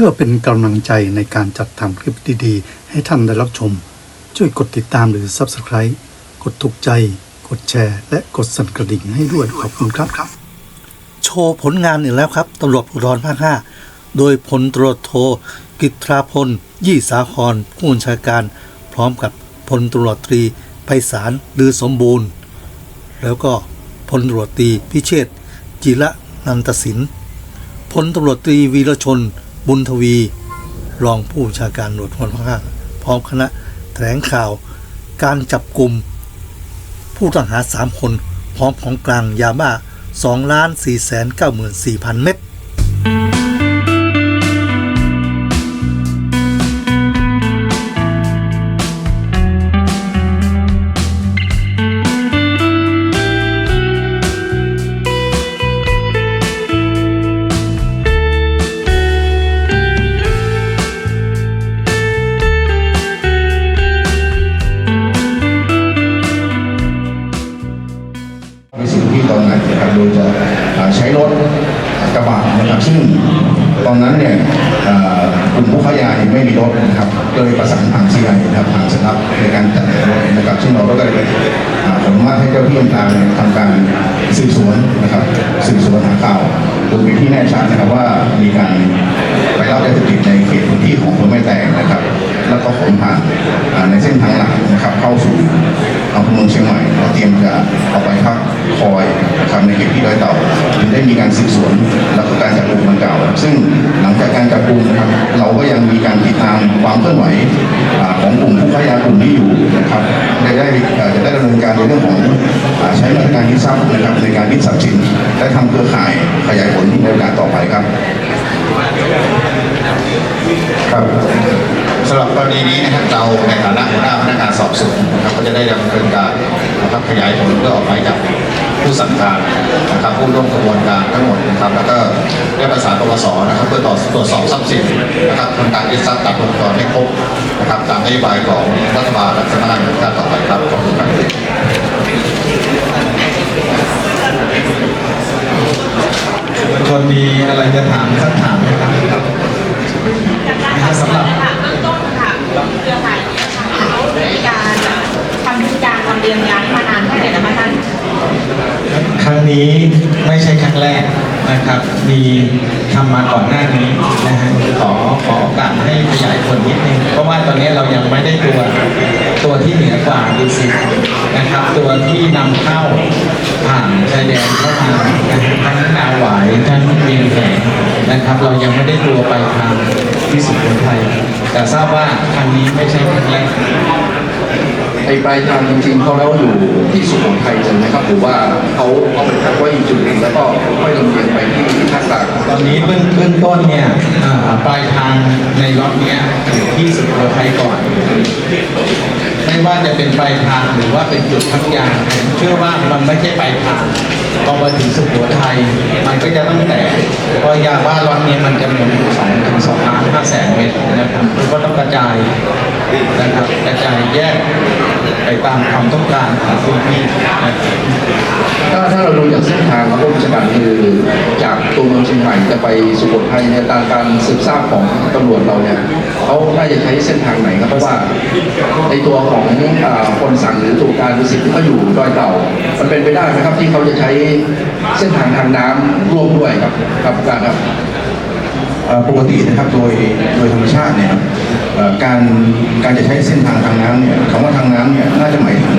พื่อเป็นกำลังใจในการจัดทำคลิปดีๆ ให้ท่านได้รับชม ช่วยกดติดตามหรือ Subscribe กดถูกใจ กดแชร์ และกดสั่นกระดิ่งให้ด้วยขอบคุณครับ โชว์ผลงานอีกแล้วครับตำรวจภูธรภาค5โดยพลตรวจโท กิตราพล ยี่สาครผู้บัญชาการ พร้อมกับพลตรวจตรีไพศาลลือสมบูรณ์ แล้วก็พลตรวจตรีพิเชษฐ์จิระนันตสินพลตำรวจตรีวีรชน บุญทวี รองผู้บัญชาการหน่วจภูธรภาคพร้อมคณะแถลงข่าว การจับกลุ่มผู้ต้องหา 3 คน พร้อมของกลางยาบ้า2ล้าน4แสน94,000 เม็ด ตอนนั้นเนี่ยกลุ่มผู้ค้ายาเนี่ยไม่มีรถนะครับก็เลยประสานทางซีไอนะครับทางสำนักในการจัดรถนะครับซึ่งเราก็เลยสาผมว่าให้เจ้าที่ต่างๆทำการสืบสวน เภอเตรียมจะเอาไปพักคอยนะครับในเขตที่ดอยเต่าจึงได้มีการสืบสวนแล้วก็การจับกลุ่มดังกล่าวซึ่งหลังจากการจับกลุ่มนะครับเราก็ยังมีการติดตามความเคลื่อนไหวของกลุ่มผู้ค้ายากลุ่มนี้อยู่นะครับได้ได้จะได้ดำเนินการในเรื่องของอใช้มาตรการยึดทรัพย์นะครับในการยึดทรัพย์สินและทำเครือข่ายขยายผลในโอกาสต่อไปครับครับสำหรับกรณีนี้นะครับเราในฐานะหัวหน้าพนักงานสอบสวนนะครับก็จะได้ดำเนินการ นะครับขยายผลเพื่อออกหมายจับผู้สั่งการนะครับผู้ร่วมกระบวนการทั้งหมดนะครับแล้วก็ได้ประสานปปสนะครับเพื่อต่อตรวจสอบทรัพย์สินนะครับทำการยึดทรัพย์ตัดวงจรให้ครบนะครับตามนโยบายของรัฐบาลและสำนักงานตำรวจการต่อไปครับขอบคุณครับชนมีอะไรจะถามสักถามไหมครับจากการสอบสวนนะคะเบื้องต้นค่ะเครือข่ายนี้ค่ะเขามีการทำพฤติกา รียงยานี้มานานแค่ไหนแล้วคะท่านครั้งนี้ไม่ใช่ครั้งแรกนะครับ มีทำมาก่อนหน้านี้นะฮะขอขอโอกาสให้ขยายผลนิดนึงเพราะว่าตอนนี้เรายังไม่ได้ตัวตัวที่เหนือกว่าดูสินะครับ ตัวที่นำเข้าผ่านชายแดนเข้ามาทั้งนาหวายทั้งเวียงแหงนะครับ เรายังไม่ได้ตัวไปทางที่สุโขทัยแต่ทราบว่าครั้งนี้ไม่ใช่ครั้งแรก ไอ้ปลายทางจริงๆเขาแล้วอยู่ที่สุโขทัยเลยนะครับหรือว่าเขาเอาไปพักไว้อีกจุดหนึ่งแล้วก็ค่อยลำเลียงไปที่ภาคกลางตอนนี้เบื้องเบื้องต้นเนี่ยอ่าปลายทางในล็อตเนี้ยอยู่ที่สุโขทัยก่อน ไม่ว่าจะเป็นปลายทางหรือว่าเป็นจุดพักยาผมเชื่อว่ามันไม่ใช่ปลายทาง พอมาถึงสุโขทัยมันก็จะต้องแตกเพราะยาบ้าล็อตนี้มันจำนวนสองถึงสองล้านห้าแสนเม็ดนะครับก็ต้องกระจายนะครับกระจายแยกไปตามความต้องการของพื้นที่นะครับถ้าถ้าเราดูจากเส้นทางของผู้บัญชาการคือจากตัวเมืองเชียงใหม่จะไปสุโขทัยเนี่ยตามการสืบทราบของตำรวจเราเนี่ยเขาน่าจะใช้เส้นทางไหนครับเพราะว่าในตัวของคนสั่งหรือตัวการหรือสิทธิ์ที่เขาอยู่ดอยเต่า มันเป็นไปได้ไหมครับที่เขาจะใช้เส้นทางทางน้ำร่วมด้วยครับครับการครับปกตินะครับโดยโดยธรรมชาติเนี่ยการการจะใช้เส้นทางทางน้ำเนี่ยคำว่าทางน้ำเนี่ยน่าจะหมายถึง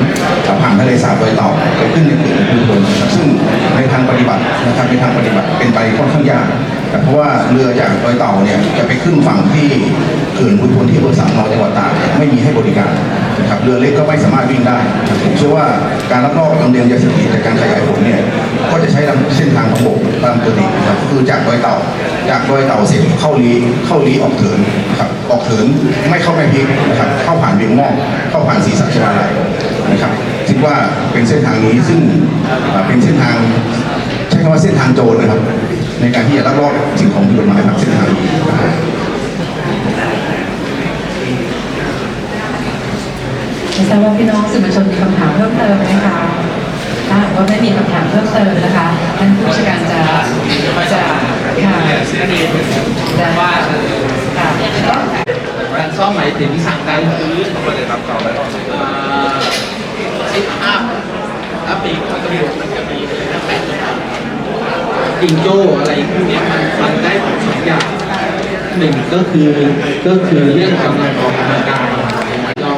ผ่านทะเลสาบดยเต่าไปขึ้นในเขื่อนภูพลซึ่งในทางปฏิบัตินะครับในทางปฏิบัติเป็นไปค่อนข้างยากแต่เพราะว่าเรือจากดอยเต่าเนี่ยจะไปขึ้นฝั่งที่เขื่อนภูพลที่อำเภอสามนอจังหวัดตากไม่มีให้บริการ นะครับเรือเล็กก็ไม่สามารถวิ่งได้ผมเชื่อว่าการลักลอบลำเลียงยาเสพติดจากการขยายผลเนี่ยก็จะใช้เส้นทางของบกตามปกตินะครับคือจากดอยเต่า จากดอยเต่าเสร็จเข้าลีเข้าลีออกเถินนะครับออกเถินไม่เข้าแม่พริกนะครับเข้าผ่านเวียงม่องเข้าผ่านศรีสัชนาลัยนะครับคิดว่าเป็นเส้นทางนี้ซึ่งเป็นเส้นทางใช้คำว่าเส้นทางโจรนะครับ ในการที่จะลักลอบสิ่งของผิดกฎหมายครับเส้นทางนี้นะครับ ไม่ทราบว่าพี่น้องสื่อมวลชนมีคำถามเพิ่มเติมไหมคะถ้าหากว่าไม่มีคำถามเพิ่มเติมนะคะท่านผู้ราชการจะจะค่ะแต่ว่าค่ะการซ่อมหมายถึงสั่งการซื้อซิปอัพอัพปีกมันก็มีมันจะมีทั้งแปดจิงโจ้อะไรพวกนี้มันมันได้ผลสองอย่างหนึ่งก็คือก็คือเรื่องกำลังอองกายเรา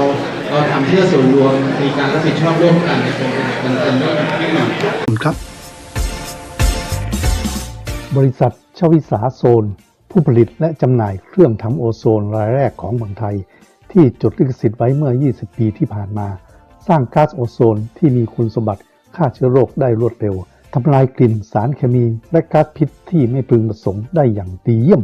เราทำเพื่อส่วนรวมมีการรับผิดชอบร่วมกันมันเป็นเรื่องที่ดีขอบคุณครับ บริษัทชวิสาโซน ผู้ผลิตและจำหน่ายเครื่องทำโอโซนรายแรกของเมืองไทย ที่จดลิขสิทธิ์ไว้เมื่อ 20 ปีที่ผ่านมา สร้างก๊าซโอโซนที่มีคุณสมบัติฆ่าเชื้อโรคได้รวดเร็วทำลายกลิ่นสารเคมีและก๊าซพิษที่ไม่พึงประสงค์ได้อย่างดีเยี่ยม